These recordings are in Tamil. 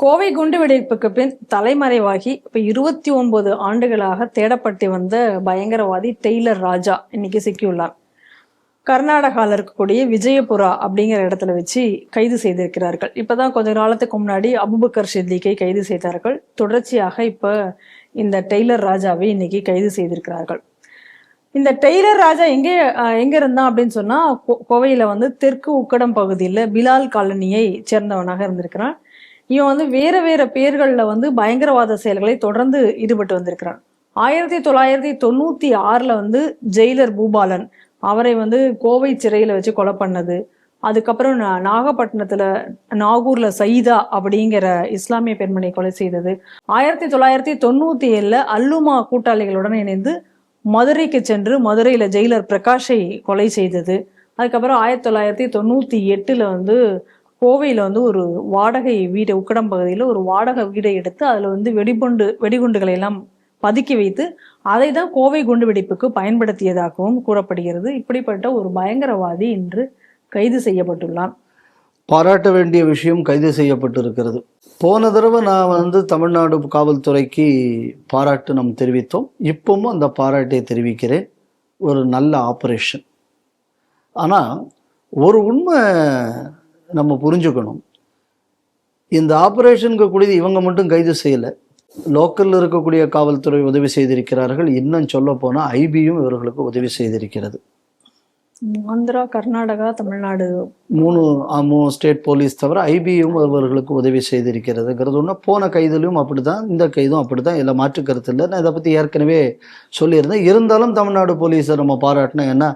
கோவை குண்டு வெடிப்புக்கு பின் தலைமறைவாகி இப்ப இருபத்தி ஒன்பது ஆண்டுகளாக தேடப்பட்டு வந்த பயங்கரவாதி டெய்லர் ராஜா இன்னைக்கு சிக்கியுள்ளார். கர்நாடகாவில் இருக்கக்கூடிய விஜயபுரா அப்படிங்கிற இடத்துல வச்சு கைது செய்திருக்கிறார்கள். இப்பதான் கொஞ்ச காலத்துக்கு முன்னாடி அபுபக்கர் சித்திக்கை கைது செய்தார்கள். தொடர்ச்சியாக இப்ப இந்த டெய்லர் ராஜாவை இன்னைக்கு கைது செய்திருக்கிறார்கள். இந்த டெய்லர் ராஜா எங்கே எங்க இருந்தான் அப்படின்னு சொன்னா கோவையில வந்து தெற்கு உக்கடம் பகுதியில் பிலால் காலனியை சேர்ந்தவனாக இருந்திருக்கிறான். இவன் வந்து வேற வேற பேர்களில் வந்து பயங்கரவாத செயல்களை தொடர்ந்து ஈடுபட்டு வந்திருக்கிறான். ஆயிரத்தி தொள்ளாயிரத்தி தொண்ணூத்தி ஆறுல வந்து ஜெயிலர் பூபாலன் அவரை வந்து கோவை சிறையில வச்சு கொலை பண்ணது. அதுக்கப்புறம் நா- நாகப்பட்டினத்துல நாகூர்ல சயீதா அப்படிங்கிற இஸ்லாமிய பெண்மணியை கொலை செய்தது. ஆயிரத்தி தொள்ளாயிரத்தி தொண்ணூத்தி ஏழுல அல்லுமா கூட்டாளிகளுடன் இணைந்து மதுரைக்கு சென்று மதுரையில ஜெயிலர் பிரகாஷை கொலை செய்தது. அதுக்கப்புறம் ஆயிரத்தி தொள்ளாயிரத்தி தொண்ணூத்தி எட்டுல வந்து கோவையில் வந்து ஒரு வாடகை வீடு உக்கடம் பகுதியில் ஒரு வாடகை வீடை எடுத்து அதில் வந்து வெடிகுண்டு வெடிகுண்டுகளை எல்லாம் பதுக்கி வைத்து அதை தான் கோவை குண்டு வெடிப்புக்கு பயன்படுத்தியதாகவும் கூறப்படுகிறது. இப்படிப்பட்ட ஒரு பயங்கரவாதி இன்று கைது செய்யப்பட்டுள்ளான். பாராட்ட வேண்டிய விஷயம் கைது செய்யப்பட்டிருக்கிறது. போன தடவை நான் வந்து தமிழ்நாடு காவல்துறைக்கு பாராட்டு நாம் தெரிவித்தோம். இப்பவும் அந்த பாராட்டை தெரிவிக்கிறேன். ஒரு நல்ல ஆப்ரேஷன். ஆனால் ஒரு உண்மை நம்ம புரிஞ்சுக்கணும். இந்த ஆப்ரேஷனுக்கு கூடியது இவங்க மட்டும் கைது செய்யலை. லோக்கலில் இருக்கக்கூடிய காவல்துறை உதவி செய்திருக்கிறார்கள். இன்னும் சொல்ல போனால் ஐபியும் இவர்களுக்கு உதவி செய்திருக்கிறது. ஆந்திரா கர்நாடகா தமிழ்நாடு. மூணு மூணு ஸ்டேட் போலீஸ் தவிர ஐபியும் அவர்களுக்கு உதவி செய்திருக்கிறதுங்கிறது ஒன்று போன கைதிலும் அப்படிதான் இந்த கைதும் அப்படிதான். இல்லை மாற்று கருத்து இல்லை. நான் இதை பற்றி ஏற்கனவே சொல்லியிருந்தேன். இருந்தாலும் தமிழ்நாடு போலீஸை நம்ம பாராட்டினோம் ஏன்னா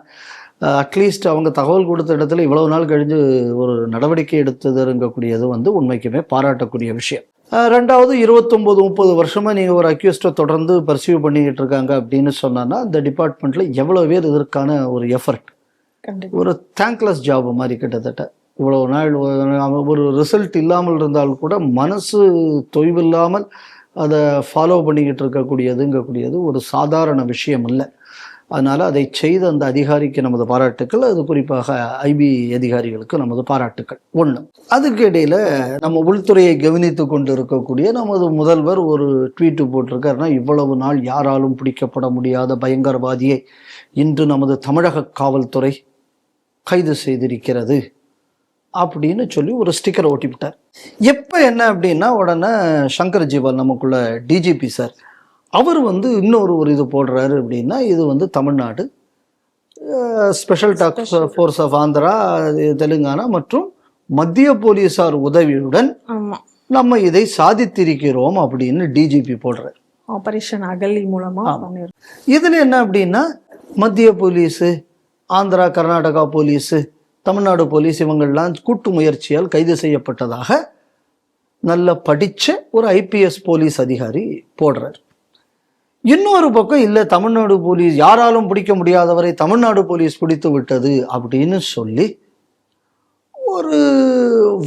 அட்லீஸ்ட் அவங்க தகவல் கொடுத்த இடத்துல இவ்வளவு நாள் கழிஞ்சு ஒரு நடவடிக்கை எடுத்ததுங்கக்கூடியது வந்து உண்மைக்குமே பாராட்டக்கூடிய விஷயம். ரெண்டாவது இருபத்தொம்போது முப்பது வருஷமா நீங்கள் ஒரு அக்யூஸ்டை தொடர்ந்து பர்சீவ் பண்ணிக்கிட்டு இருக்காங்க அப்படின்னு சொன்னான்னா இந்த டிபார்ட்மெண்ட்டில் எவ்வளோ பேர் இதற்கான ஒரு எஃபர்ட் ஒரு தேங்க்லெஸ் ஜாப் மாதிரி கிட்டத்தட்ட. இவ்வளவு நாள் ஒரு- ஒரு ரிசல்ட் இல்லாமல் இருந்தால் கூட மனசு தொய்வில்லாமல் அதை ஃபாலோ பண்ணிக்கிட்டு இருக்கக்கூடியதுங்கக்கூடியது ஒரு சாதாரண விஷயம் இல்லை அதனால் அதை செய்த அந்த அதிகாரிக்கு நமது பாராட்டுக்கள் அது குறிப்பாக ஐபி அதிகாரிகளுக்கு நமது பாராட்டுக்கள். ஒன்று அதுக்கு இடையில் நம்ம உள்துறையை கவனித்து கொண்டு இருக்கக்கூடிய நமது முதல்வர் ஒரு ட்வீட்டு போட்டிருக்காருன்னா இவ்வளவு நாள் யாராலும் பிடிக்கப்பட முடியாத பயங்கரவாதியை இன்று நமது தமிழக காவல்துறை கைது செய்திருக்கிறது அப்படின்னு சொல்லி ஒரு ஸ்டிக்கரை ஓட்டிவிட்டார். எப்போ என்ன அப்படின்னா உடனே சங்கர் ஜீவன் நமக்குள்ள டிஜிபி சார் அவர் வந்து இன்னொரு ஒரு இது போடுறாரு அப்படின்னா இது வந்து Tamil Nadu special task force of Andhra Telangana மற்றும் மத்திய போலீசார் உதவியுடன் நம்ம இதை சாதித்திருக்கிறோம் அப்படின்னு டிஜிபி போடுறாரு. ஆபரேஷன் அகலி மூலமா இதில் என்ன அப்படின்னா மத்திய police Andhra Karnataka police Tamil Nadu police இவங்கள்லாம் கூட்டு முயற்சியால் கைது செய்யப்பட்டதாக நல்ல படித்த ஒரு ஐபிஎஸ் போலீஸ் அதிகாரி போடுறார். இன்னொரு பக்கம் இல்லை தமிழ்நாடு போலீஸ் யாராலும் பிடிக்க முடியாதவரை தமிழ்நாடு போலீஸ் பிடித்து விட்டது அப்படின்னு சொல்லி ஒரு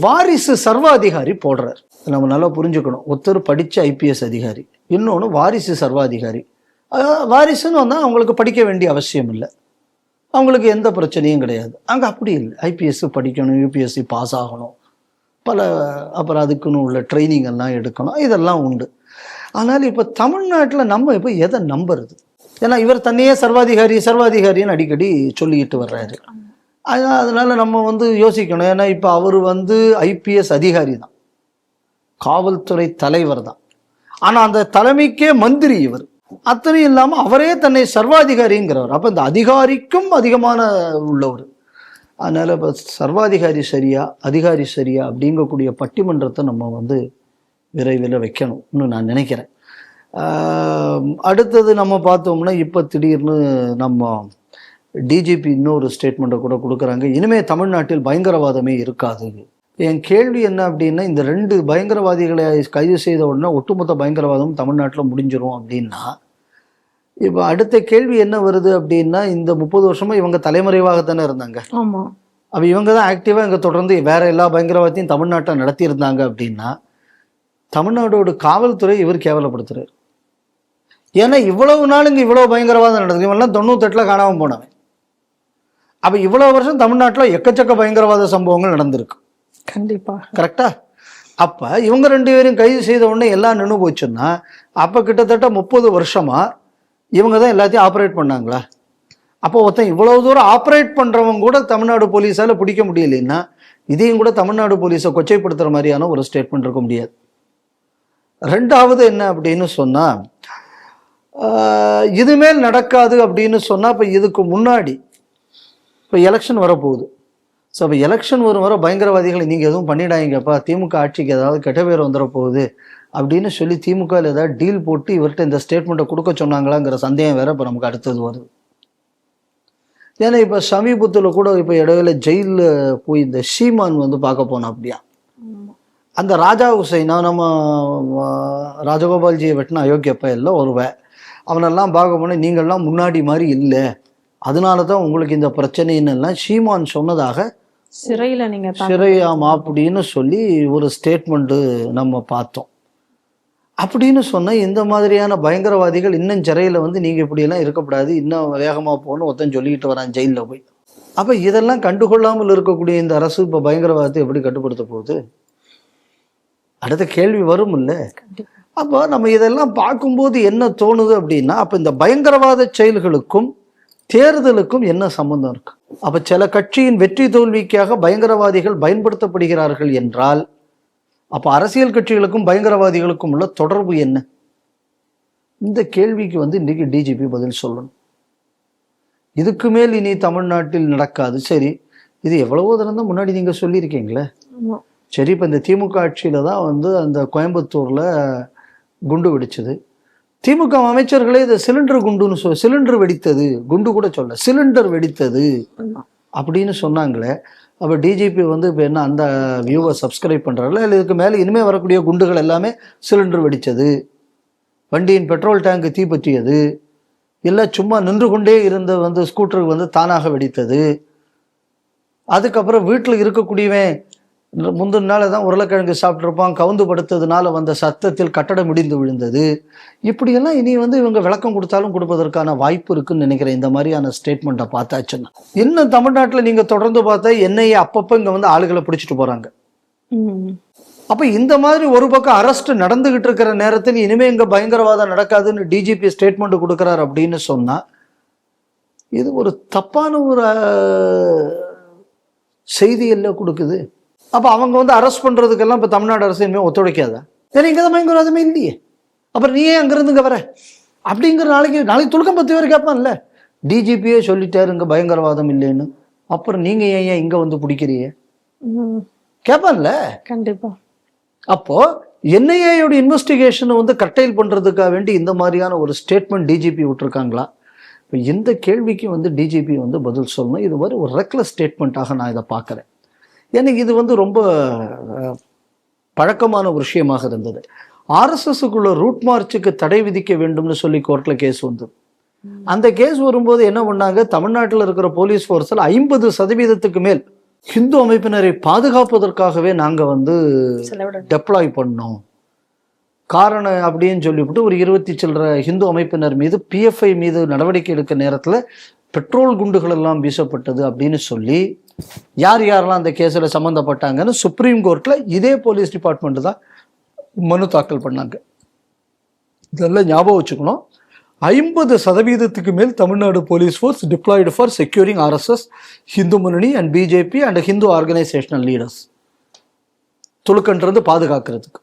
வாரிசு சர்வாதிகாரி போடுறார். நம்ம நல்லா புரிஞ்சுக்கணும். ஒருத்தர் படித்த ஐபிஎஸ் அதிகாரி இன்னொன்று வாரிசு சர்வாதிகாரி. வாரிசுன்னு வந்தால் அவங்களுக்கு படிக்க வேண்டிய அவசியம் இல்லை. அவங்களுக்கு எந்த பிரச்சனையும் கிடையாது. அங்கே அப்படி இல்லை. ஐபிஎஸ் படிக்கணும் யூபிஎஸ்சி பாஸ் ஆகணும். பல அப்புறம் அதுக்குன்னு உள்ள ட்ரைனிங் எல்லாம் எடுக்கணும். இதெல்லாம் உண்டு. ஆனால் இப்போ தமிழ்நாட்டில் நம்ம இப்போ எதை நம்புறது? ஏன்னா இவர் தன்னையே சர்வாதிகாரி சர்வாதிகாரின்னு அடிக்கடி சொல்லிக்கிட்டு வர்றாரு. அது- அதனால நம்ம வந்து யோசிக்கணும். ஏன்னா இப்போ அவர் வந்து ஐபிஎஸ் அதிகாரி தான். காவல்துறை தலைவர் தான். ஆனால் அந்த தலைமைக்கே மந்திரி இவர். அத்தனையும் இல்லாமல் அவரே தன்னை சர்வாதிகாரிங்கிறவர். அப்போ இந்த அதிகாரிக்கும் அதிகமான உள்ளவர். அதனால் இப்போ சர்வாதிகாரி சரியா அதிகாரி சரியா அப்படிங்கக்கூடிய பட்டிமன்றத்தை நம்ம வந்து விரைவில் வைக்கணும்னு நான் நினைக்கிறேன். அடுத்தது நம்ம பார்த்தோம்னா இப்போ திடீர்னு நம்ம டிஜிபி இன்னொரு ஸ்டேட்மெண்ட்டை கூட கொடுக்குறாங்க. இனிமே தமிழ்நாட்டில் பயங்கரவாதமே இருக்காது. என் கேள்வி என்ன அப்படின்னா இந்த ரெண்டு பயங்கரவாதிகளை கைது செய்த உடனே ஒட்டுமொத்த பயங்கரவாதம் தமிழ்நாட்டில் முடிஞ்சிரும் அப்படின்னா இப்போ அடுத்த கேள்வி என்ன வருது அப்படின்னா இந்த முப்பது வருஷமா இவங்க தலைமறைவாக தானே இருந்தாங்க. ஆமா. அப்போ இவங்க தான் ஆக்டிவாக இங்கே தொடர்ந்து வேற எல்லா பயங்கரவாதத்தையும் தமிழ்நாட்டை நடத்தியிருந்தாங்க அப்படின்னா தமிழ்நாடோட காவல்துறை இவர் கேவலப்படுத்துறாரு. ஏன்னா இவ்வளவு நாள் இங்கே இவ்வளோ பயங்கரவாதம் நடக்குது இவெல்லாம் தொண்ணூத்தெட்டில் காணாமல் போனவன். அப்போ இவ்வளோ வருஷம் தமிழ்நாட்டில் எக்கச்சக்க பயங்கரவாத சம்பவங்கள் நடந்திருக்கு. கண்டிப்பா. கரெக்டா அப்ப இவங்க ரெண்டு பேரும் கைது செய்த உடனே எல்லாம் நின்று போச்சுன்னா அப்ப கிட்டத்தட்ட முப்பது வருஷமா இவங்க தான் எல்லாத்தையும் ஆப்ரேட் பண்ணாங்களா? அப்போ ஒருத்தன் இவ்வளவு தூரம் ஆப்ரேட் பண்றவங்க கூட தமிழ்நாடு போலீஸால பிடிக்க முடியலைன்னா இதையும் கூட தமிழ்நாடு போலீஸை கொச்சைப்படுத்துற மாதிரியான ஒரு ஸ்டேட்மெண்ட் இருக்க முடியாது. ரெண்டாவது என்ன அப்படின்னு சொன்னால் இதுமேல் நடக்காது அப்படின்னு சொன்னால் இப்போ இதுக்கு முன்னாடி இப்போ எலெக்ஷன் வரப்போகுது. ஸோ அப்போ எலெக்ஷன் வரும் வர பயங்கரவாதிகளை நீங்கள் எதுவும் பண்ணிடாங்கப்பா திமுக ஆட்சிக்கு ஏதாவது கெட்ட பேர் வந்துட போகுது அப்படின்னு சொல்லி திமுகவில் ஏதாவது டீல் போட்டு இவர்கிட்ட இந்த ஸ்டேட்மெண்ட்டை கொடுக்க சொன்னாங்களாங்கிற சந்தேகம் வேறு இப்போ நமக்கு அடுத்தது வருது. ஏன்னா இப்போ சமீபத்தில் கூட இப்போ இடையில ஜெயிலில் போய் இந்த சீமான் வந்து பார்க்க போனோம் அப்படியா அந்த ராஜா ஹுசைனா நம்ம ராஜகோபால்ஜியை வெட்டின அயோக்கியப்ப எல்லாம் ஒருவன். அவனெல்லாம் பார்க்க போனால் நீங்கள்லாம் முன்னாடி மாதிரி இல்லை. அதனால தான் உங்களுக்கு இந்த பிரச்சனைன்னு எல்லாம் சீமான் சொன்னதாக சிறையில நீங்க தா- சிறையாம் அப்படின்னு சொல்லி ஒரு ஸ்டேட்மெண்ட்டு நம்ம பார்த்தோம். அப்படின்னு சொன்னா இந்த மாதிரியான பயங்கரவாதிகள் இன்னும் சிறையில் வந்து நீங்கள் இப்படியெல்லாம் இருக்கக்கூடாது. இன்னும் வேகமாக போகணும் ஒருத்தன் சொல்லிக்கிட்டு வரான் ஜெயிலில் போய். அப்போ இதெல்லாம் கண்டுகொள்ளாமல் இருக்கக்கூடிய இந்த அரசு இப்போ பயங்கரவாதத்தை எப்படி கட்டுப்படுத்த போகுது? அடுத்த கேள்வி வரும் இல்ல. அப்போ நம்ம இதெல்லாம் பார்க்கும்போது என்ன தோணுது அப்படின்னா அப்போ இந்த பயங்கரவாத செயல்களுக்கும் தேர்தலுக்கும் என்ன சம்பந்தம் இருக்கு? அப்ப சில கட்சியின் வெற்றி தோல்விக்காக பயங்கரவாதிகள் பயன்படுத்தப்படுகிறார்கள் என்றால் அப்ப அரசியல் கட்சிகளுக்கும் பயங்கரவாதிகளுக்கும் உள்ள தொடர்பு என்ன? இந்த கேள்விக்கு வந்து இன்னைக்கு டிஜிபி பதில் சொல்லணும். இதுக்கு மேல் இனி தமிழ்நாட்டில் நடக்காது. சரி இது எவ்வளவோ தினம் தான் முன்னாடி நீங்க சொல்லியிருக்கீங்களே. சரி இப்போ இந்த திமுக ஆட்சியில தான் வந்து அந்த கோயம்புத்தூர்ல குண்டு வெடிச்சது. திமுக அமைச்சர்களே இது சிலிண்டர் குண்டுன்னு சொல் சிலிண்டர் வெடித்தது. குண்டு கூட சொல்ல சிலிண்டர் வெடித்தது. அப்படின்னு சொன்னாங்களே. அப்போ டிஜிபி வந்து இப்போ என்ன அந்த வியூவை சப்ஸ்கிரைப் பண்ணுறாங்களா இல்லை இதுக்கு மேலே இனிமேல் வரக்கூடிய குண்டுகள் எல்லாமே சிலிண்டர் வெடித்தது. வண்டியின் பெட்ரோல் டேங்க் தீப்பற்றியது இல்லை சும்மா நின்று கொண்டே இருந்த வந்து ஸ்கூட்டருக்கு வந்து தானாக வெடித்தது. அதுக்கப்புறம் வீட்டில் இருக்கக்கூடியவன் முந்தின நாள் தான் உருளைக்கிழங்கு சாப்பிட்ருப்பான் கவுந்து படுத்ததுனால வந்த சத்தத்தில் கட்டடம் இடிந்து விழுந்தது. இப்படியெல்லாம் இனி வந்து இவங்க விளக்கம் கொடுத்தாலும் கொடுப்பதற்கான வாய்ப்பு இருக்குன்னு நினைக்கிறேன். இந்த மாதிரியான ஸ்டேட்மெண்ட்டை பார்த்தாச்சுன்னா. இன்னும் தமிழ்நாட்டில் நீங்கள் தொடர்ந்து பார்த்தா என்னையே அப்பப்போ இங்கே வந்து ஆளுகளை பிடிச்சிட்டு போகிறாங்க. அப்போ இந்த மாதிரி ஒரு பக்கம் அரெஸ்ட் நடந்துகிட்டு இருக்கிற நேரத்தில் இனிமே இங்க பயங்கரவாதம் நடக்காதுன்னு டிஜிபி ஸ்டேட்மெண்ட் கொடுக்குறாரு அப்படின்னு சொன்னா இது ஒரு தப்பான ஒரு செய்தி எல்லாம் கொடுக்குது? அப்போ அவங்க வந்து அரெஸ்ட் பண்றதுக்கெல்லாம் இப்போ தமிழ்நாடு அரசு இனிமேல் ஒத்துழைக்காதா? ஏன்னா இங்கே தான் பயங்கரவாதமே இல்லையே அப்புறம் நீ ஏன் அங்கிருந்து இங்க வர. அப்படிங்கிற நாளைக்கு நாளைக்கு துலுக்கம் பத்து பேர் கேட்பான்ல. டிஜிபியே சொல்லிட்டாரு இங்க பயங்கரவாதம் இல்லைன்னு. அப்புறம் நீங்க ஏன் ஏன் இங்க வந்து பிடிக்கிறீங்க. கேட்பான்ல? கண்டிப்பா. அப்போ என்ஐஏயோட இன்வெஸ்டிகேஷனை வந்து கட்டைல் பண்றதுக்காக வேண்டி இந்த மாதிரியான ஒரு ஸ்டேட்மெண்ட் டிஜிபி விட்டுருக்காங்களா? இப்போ இந்த கேள்விக்கு வந்து டிஜிபி வந்து பதில் சொல்லணும். இது மாதிரி ஒரு ரெக்லஸ் ஸ்டேட்மெண்ட்டாக நான் இதை பார்க்குறேன். எனக்கு இது வந்து ரொம்ப பழக்கமான ஒரு விஷயமாக இருந்தது. ஆர்எஸ்எஸ்க்குள்ள ரூட் மார்ச்சுக்கு தடை விதிக்க வேண்டும்னு சொல்லி கோர்ட்டில் கேஸ் வந்தது. அந்த கேஸ் வரும்போது என்ன பண்ணாங்க? தமிழ்நாட்டில் இருக்கிற போலீஸ் ஃபோர்ஸில் ஐம்பது சதவீதத்துக்கு மேல் ஹிந்து அமைப்பினரை பாதுகாப்பதற்காகவே நாங்கள் வந்து டெப்ளாய் பண்ணோம். காரணம் அப்படின்னு சொல்லிவிட்டு ஒரு இருபத்தி சில்லற ஹிந்து அமைப்பினர் மீது பிஎஃப்ஐ மீது நடவடிக்கை எடுக்க நேரத்தில் பெட்ரோல் குண்டுகள் எல்லாம் வீசப்பட்டது அப்படின்னு சொல்லி யார் யாரெல்லாம் அந்த கேஸில் சம்மந்தப்பட்டாங்கன்னு சுப்ரீம் கோர்ட்டில் இதே போலீஸ் டிபார்ட்மெண்ட் தான் மனு தாக்கல் பண்ணாங்க. இதெல்லாம் ஞாபகம் வச்சுக்கணும். ஐம்பது சதவீதத்துக்கு மேல் Tamil Nadu police force deployed for securing RSS Hindu Munnani and BJP and Hindu organisational leaders துளுக்கன்றது பாதுகாக்கிறதுக்கு.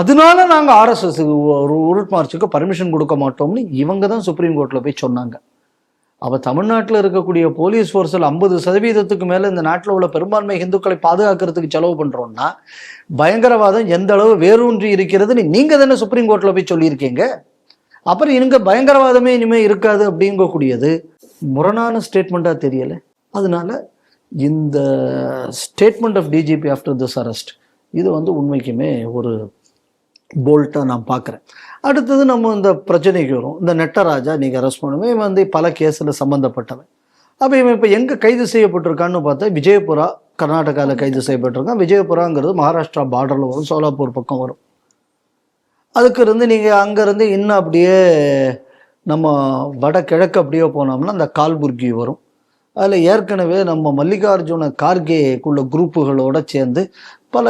அதனால நாங்கள் ஆர்எஸ்எஸ் ஒரு உருட் மார்ச்சுக்கு பர்மிஷன் கொடுக்க மாட்டோம்னு இவங்க தான் சுப்ரீம் கோர்ட்டில் போய் சொன்னாங்க. அப்போ தமிழ்நாட்டில் இருக்கக்கூடிய போலீஸ் ஃபோர்ஸில் ஐம்பது சதவீதத்துக்கு மேலே இந்த நாட்டில் உள்ள பெரும்பான்மை இந்துக்களை பாதுகாக்கிறதுக்கு செலவு பண்ணுறோம்னா பயங்கரவாதம் எந்த அளவு வேரூன்றி இருக்கிறதுன்னு நீங்கள் தானே சுப்ரீம் கோர்ட்டில் போய் சொல்லியிருக்கீங்க. அப்புறம் இங்கே பயங்கரவாதமே இனிமேல் இருக்காது அப்படிங்கக்கூடியது முரணான ஸ்டேட்மெண்ட்டாக தெரியலை. அதனால இந்த statement of DGP after this arrest இது வந்து உண்மைக்குமே ஒரு போல்ட்டாக நான் பார்க்குறேன். அடுத்தது நம்ம இந்த பிரச்சனைக்கு வரும். இந்த நெட்டராஜா நீங்கள் அரெஸ்ட் பண்ணுவேன் இவன் வந்து பல கேஸில் சம்மந்தப்பட்டவன் அப்போ இவன் இப்போ எங்கே கைது செய்யப்பட்டிருக்கான்னு பார்த்தா விஜயபுரா கர்நாடகாவில் கைது செய்யப்பட்டிருக்கான். விஜயபுராங்கிறது மகாராஷ்டிரா பார்டரில் வரும். சோலாப்பூர் பக்கம் வரும். அதுக்கு இருந்து நீங்கள் அங்கேருந்து இன்னும் அப்படியே நம்ம வடகிழக்கு அப்படியே போனோம்னா அந்த கால்புர்கி வரும். அதில் ஏற்கனவே நம்ம மல்லிகார்ஜுன கார்கேக்குள்ள குரூப்புகளோடு சேர்ந்து பல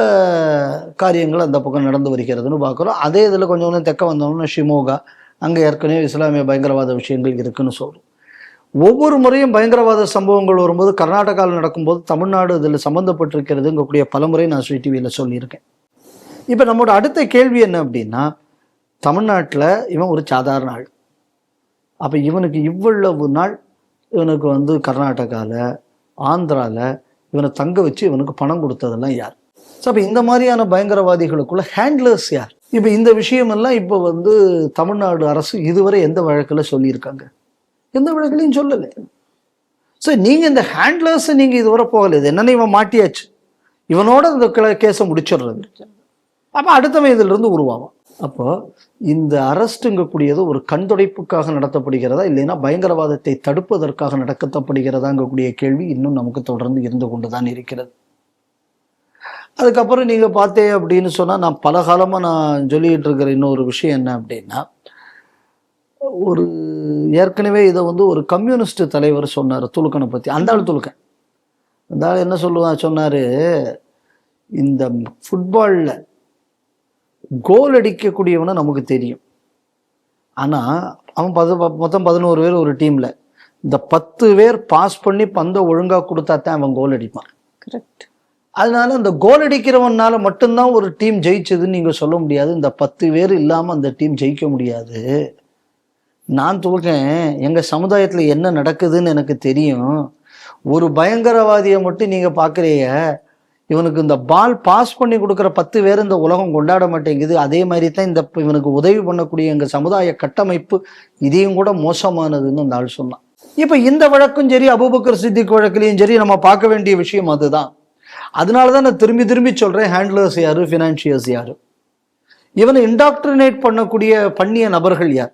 காரியங்கள் அந்த பக்கம் நடந்து வருகிறதுன்னு பார்க்குறோம் அதே இதில் கொஞ்சம் கொஞ்சம் தெக்க வந்தோம்னா ஷிமோகா அங்கே ஏற்கனவே இஸ்லாமிய பயங்கரவாத விஷயங்கள் இருக்குன்னு சொல்கிறோம் ஒவ்வொரு முறையும் பயங்கரவாத சம்பவங்கள் வரும்போது கர்நாடகாவில் நடக்கும்போது தமிழ்நாடு இதில் சம்மந்தப்பட்டிருக்கிறதுங்கக்கூடிய பலமுறை நான் ஸ்ரீ டிவியில் சொல்லியிருக்கேன். இப்போ நம்மளோட அடுத்த கேள்வி என்ன அப்படின்னா தமிழ்நாட்டில் இவன் ஒரு சாதாரண ஆள். அப்போ இவனுக்கு இவ்வளவு நாள் இவனுக்கு வந்து கர்நாடகாவில் ஆந்திராவில் இவனை தங்க வச்சு இவனுக்கு பணம் கொடுத்ததெல்லாம் யார்? ஸோ அப்போ இந்த மாதிரியான பயங்கரவாதிகளுக்குள்ள ஹேண்ட்லர்ஸ் யார்? இப்போ இந்த விஷயமெல்லாம் இப்போ வந்து தமிழ்நாடு அரசு இதுவரை எந்த வழக்கில் சொல்லியிருக்காங்க? எந்த வழக்கிலையும் சொல்லலை. ஸோ நீங்கள் இந்த ஹேண்ட்லர்ஸை நீங்கள் இதுவரை போகலை. இது என்னென்ன இவன் மாட்டியாச்சு? இவனோட இந்த கேஸை முடிச்சிடுறது. அப்போ அடுத்தவன் இதிலிருந்து உருவாவான். அப்போ இந்த அரஸ்ட்டுங்கக்கூடியது ஒரு கண்துடைப்புக்காக நடத்தப்படுகிறதா இல்லைன்னா பயங்கரவாதத்தை தடுப்பதற்காக நடத்தப்படுகிறதாங்கக்கூடிய கேள்வி இன்னும் நமக்கு தொடர்ந்து இருந்து கொண்டு தான் இருக்கிறது. அதுக்கப்புறம் நீங்கள் பார்த்தே அப்படின்னு சொன்னால் நான் பல காலமாக நான் சொல்லிட்டு இருக்கிற இன்னொரு விஷயம் என்ன அப்படின்னா ஒரு ஏற்கனவே இதை வந்து ஒரு கம்யூனிஸ்ட் தலைவர் சொன்னார் துலுக்கனை பற்றி அந்த ஆள் துலுக்கன். அந்த ஆள் என்ன சொல்லுவான் சொன்னார் இந்த ஃபுட்பாலில் கோல் அடிக்கக்கூடியவனை நமக்கு தெரியும். ஆனால் அவன் பத மொத்தம் பதினோரு பேர் ஒரு டீமில் இந்த பத்து பேர் பாஸ் பண்ணி பந்தை ஒழுங்காக கொடுத்தா தான் அவன் கோல் அடிப்பான். கரெக்ட் அதனால அந்த கோல் அடிக்கிறவனால மட்டும்தான் ஒரு டீம் ஜெயிச்சதுன்னு நீங்கள் சொல்ல முடியாது. இந்த பத்து பேர் இல்லாமல் அந்த டீம் ஜெயிக்க முடியாது. நான் துவக்கேன் எங்கள் சமுதாயத்தில் என்ன நடக்குதுன்னு எனக்கு தெரியும். ஒரு பயங்கரவாதியை மட்டும் நீங்கள் பார்க்குறீங்க இவனுக்கு இந்த பால் பாஸ் பண்ணி கொடுக்குற பத்து பேர் இந்த உலகம் கொண்டாட மாட்டேங்குது. அதே மாதிரி தான் இந்த இவனுக்கு உதவி பண்ணக்கூடிய எங்கள் சமுதாய கட்டமைப்பு இதையும் கூட மோசமானதுன்னு அந்த ஆள் சொன்னான். இப்போ இந்த வழக்கும் சரி அபுபக்கர் சித்திக் வழக்குலையும் சரி நம்ம பார்க்க வேண்டிய விஷயம் அதுதான். அதனால தான் நான் திரும்பி திரும்பி சொல்கிறேன் ஹேண்ட்லர்ஸ் யாரு ஃபினான்ஷியர்ஸ் யாரு? இவனை இன்டாக்ட்ரினேட் பண்ணக்கூடிய பண்ணிய நபர்கள் யார்?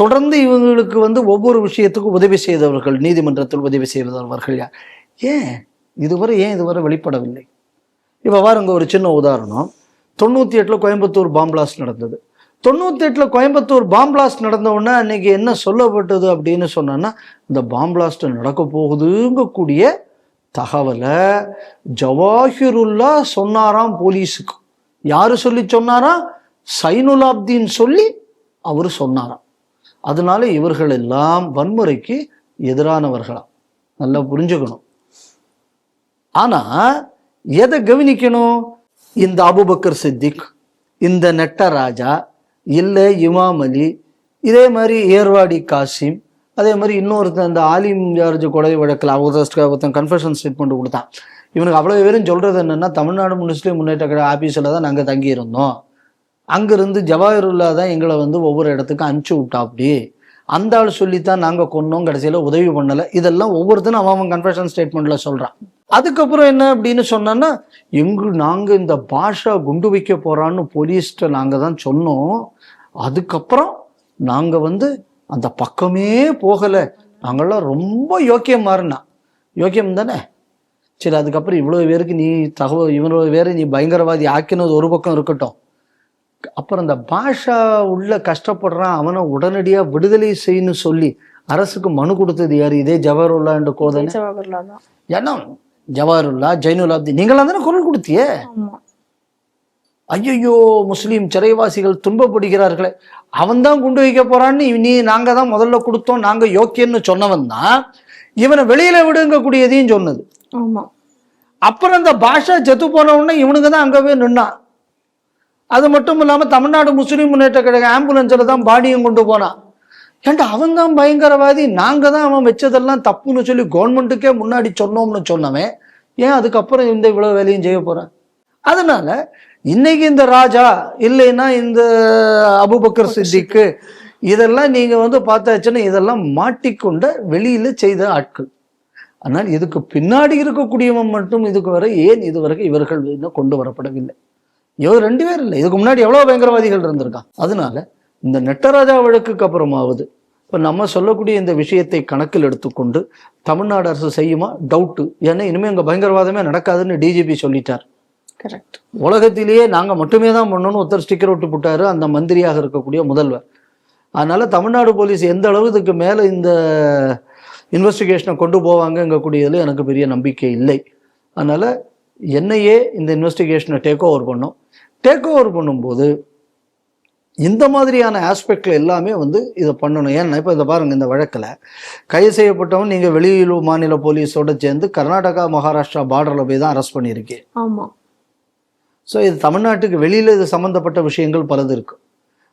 தொடர்ந்து இவங்களுக்கு வந்து ஒவ்வொரு விஷயத்துக்கும் உதவி செய்தவர்கள் நீதிமன்றத்தில் உதவி செய்தவர்கள் யார்? ஏன்? இதுவரை ஏன் இதுவரை வெளிப்படவில்லை? இப்போ பாருங்க ஒரு சின்ன உதாரணம். தொண்ணூற்றி எட்டில் கோயம்புத்தூர் பாம் பிளாஸ்ட் நடந்தது. தொண்ணூற்றி எட்டில் கோயம்புத்தூர் பாம் பிளாஸ்ட் அன்னைக்கு என்ன சொல்லப்பட்டது அப்படின்னு சொன்னோன்னா இந்த பாம் பிளாஸ்ட் நடக்க போகுதுங்கக்கூடிய தகவலை ஜவாஹிருல்லா சொன்னாராம் போலீஸுக்கு. யாரு சொல்லி சொன்னாராம் சைனுலாப்தீன் சொல்லி அவர் சொன்னாராம். அதனால இவர்கள் எல்லாம் வன்முறைக்கு எதிரானவர்களாம் நல்லா புரிஞ்சுக்கணும். ஆனா எதை கவனிக்கணும்? இந்த அபுபக்கர் சித்திக் இந்த நெட்டராஜா இல்லை இமாம் அலி இதே மாதிரி ஏர்வாடி காசிம் அதே மாதிரி இன்னொருத்தன் அந்த ஆலிம் ஜார்ஜ் கொலை வழக்கில் அவங்க ஒருத்தன் கன்ஃபெஷன் ஸ்டேட்மெண்ட் கொடுத்தான். இவனுக்கு அவ்வளோ பேரும் சொல்கிறது என்னென்னா தமிழ்நாடு முஸ்லீம் முன்னேற்ற கழக ஆஃபீஸில் தான் நாங்கள் தங்கியிருந்தோம். அங்கேருந்து ஜவாஹிருல்லா தான் எங்களை வந்து ஒவ்வொரு இடத்துக்கும் அனுப்பிச்சி விட்டாப்படி அந்த ஆள் சொல்லித்தான் நாங்கள் கொன்னோம் கடைசியில் உதவி பண்ணலை. இதெல்லாம் ஒவ்வொருத்தனும் அவன் அவன் கன்ஃபெஷன் ஸ்டேட்மெண்ட்டில் சொல்கிறான் அதுக்கப்புறம் என்ன அப்படின்னு சொன்னோன்னா எங்கு நாங்கள் இந்த பாஷா குண்டு வைக்க போகிறான்னு போலீஸ்கிட்ட நாங்கள் தான் சொன்னோம். அதுக்கப்புறம் நாங்கள் வந்து அந்த பக்கமே போகலை. நாங்கள்லாம் ரொம்ப யோக்கியம் மாறினா யோக்கியம் தானே? சரி அதுக்கப்புறம் இவ்வளோ பேருக்கு நீ தகவல் இவ்வளோ பேரை நீ பயங்கரவாதி ஆக்கினது ஒரு பக்கம் இருக்கட்டும். அப்புறம் இந்த பாஷா உள்ள கஷ்டப்படுறான் அவனை உடனடியாக விடுதலை செய்யணும்னு சொல்லி அரசுக்கு மனு கொடுத்தது யார்? இதே ஜவஹர்லா என்ற கோதனை ஜவஹர்லா ஏன்னா ஜவஹர்லா ஜைனுலாப்தி நீங்களாம் தானே குரல் கொடுத்தியே ஐயையோ முஸ்லீம் சிறைவாசிகள் துன்பப்படுகிறார்களே. அவன் தான் குண்டு வைக்க போறான்னு நீ நாங்க தான் முதல்ல கொடுத்தோம். நாங்க யோக்கியன்னு சொன்னவன் தான் இவனை வெளியில விடுங்கக்கூடியதையும் சொன்னது. ஆமா. அப்புறம் இந்த பாஷா செத்து போன உடனே இவனுக்கு தான் அங்கவே நின்னான் அது மட்டும் இல்லாம தமிழ்நாடு முஸ்லீம் முன்னேற்ற கழக ஆம்புலன்ஸ்ல தான் பாடியும் கொண்டு போனான் ஏன்டா அவன் தான் பயங்கரவாதி? நாங்க தான் அவன் வச்சதெல்லாம் தப்புன்னு சொல்லி கவர்மெண்ட்டுக்கே முன்னாடி சொன்னோம்னு சொன்னவன் ஏன் அதுக்கப்புறம் இந்த இவ்வளவு வேலையும் செய்ய போறான்? அதனால இன்னைக்கு இந்த ராஜா இல்லைன்னா இந்த அபுபக்கர் சித்திக்கு இதெல்லாம் நீங்க வந்து பார்த்தாச்சுன்னா இதெல்லாம் மாட்டிக்கொண்ட வெளியில செய்த ஆட்கள். ஆனால் இதுக்கு பின்னாடி இருக்கக்கூடியவன் மட்டும் இதுக்கு வரை ஏன் இதுவரைக்கும் இவர்கள் இன்னும் கொண்டு வரப்படவில்லை? இவர் ரெண்டு பேர் இல்லை. இதுக்கு முன்னாடி எவ்வளவு பயங்கரவாதிகள் இருந்திருக்கான்? அதனால இந்த நெட்டராஜா வழக்குக்கு அப்புறமாவது. இப்போ நம்ம சொல்லக்கூடிய இந்த விஷயத்தை கணக்கில் எடுத்துக்கொண்டு தமிழ்நாடு அரசு செய்யுமா? டவுட்டு ஏன்னா இனிமேல் இங்கே பயங்கரவாதமே நடக்காதுன்னு டிஜிபி சொல்லிட்டார். கரெக்ட் உலகத்திலேயே நாங்கள் மட்டுமே தான் பண்ணணும்னு ஒருத்தர் ஸ்டிக்கர் விட்டு போட்டாரு. அந்த மந்திரியாக இருக்கக்கூடிய முதல்வர். அதனால தமிழ்நாடு போலீஸ் எந்த அளவு இதுக்கு மேலே இந்த இன்வெஸ்டிகேஷனை கொண்டு போவாங்கங்கக்கூடியதில் எனக்கு பெரிய நம்பிக்கை இல்லை. அதனால் என்னையே இந்த இன்வெஸ்டிகேஷனை டேக் ஓவர் பண்ணும். டேக் ஓவர் பண்ணும்போது இந்த மாதிரியான ஆஸ்பெக்டில் எல்லாமே வந்து இதை பண்ணணும். ஏன்னா இப்போ இதை பாருங்கள் இந்த வழக்கில் கைது செய்யப்பட்டவன் நீங்கள் வெளியுறவு மாநில போலீஸோட சேர்ந்து கர்நாடகா மகாராஷ்டிரா பார்டரில் போய் தான் அரெஸ்ட் பண்ணியிருக்கீங்க ஆமா. ஸோ இது தமிழ்நாட்டுக்கு வெளியில் இது சம்மந்தப்பட்ட விஷயங்கள் பலது இருக்கு.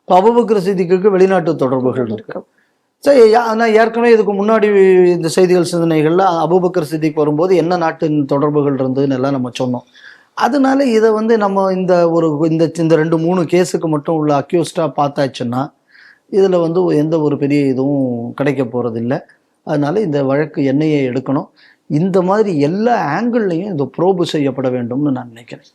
இப்போ அபுபக்கர் சித்திக்கு வெளிநாட்டு தொடர்புகள் இருக்கு. சரி நான் ஏற்கனவே இதுக்கு முன்னாடி இந்த செய்திகள் சிந்தனைகளில் அபுபக்கர் சித்திக் வரும்போது என்ன நாட்டின் தொடர்புகள் இருந்ததுன்னு எல்லாம் நம்ம சொன்னோம். அதனால இதை வந்து நம்ம இந்த ஒரு இந்த இந்த ரெண்டு மூணு கேஸுக்கு மட்டும் உள்ள அக்யூஸ்டாக பார்த்தாச்சுன்னா இதில் வந்து எந்த ஒரு பெரிய இதுவும் கிடைக்க போகிறதில்ல அதனால் இந்த வழக்கு எண்ணெயை எடுக்கணும். இந்த மாதிரி எல்லா ஆங்கிள்லையும் இந்த ப்ரோபு செய்யப்பட வேண்டும்னு நான் நினைக்கிறேன்.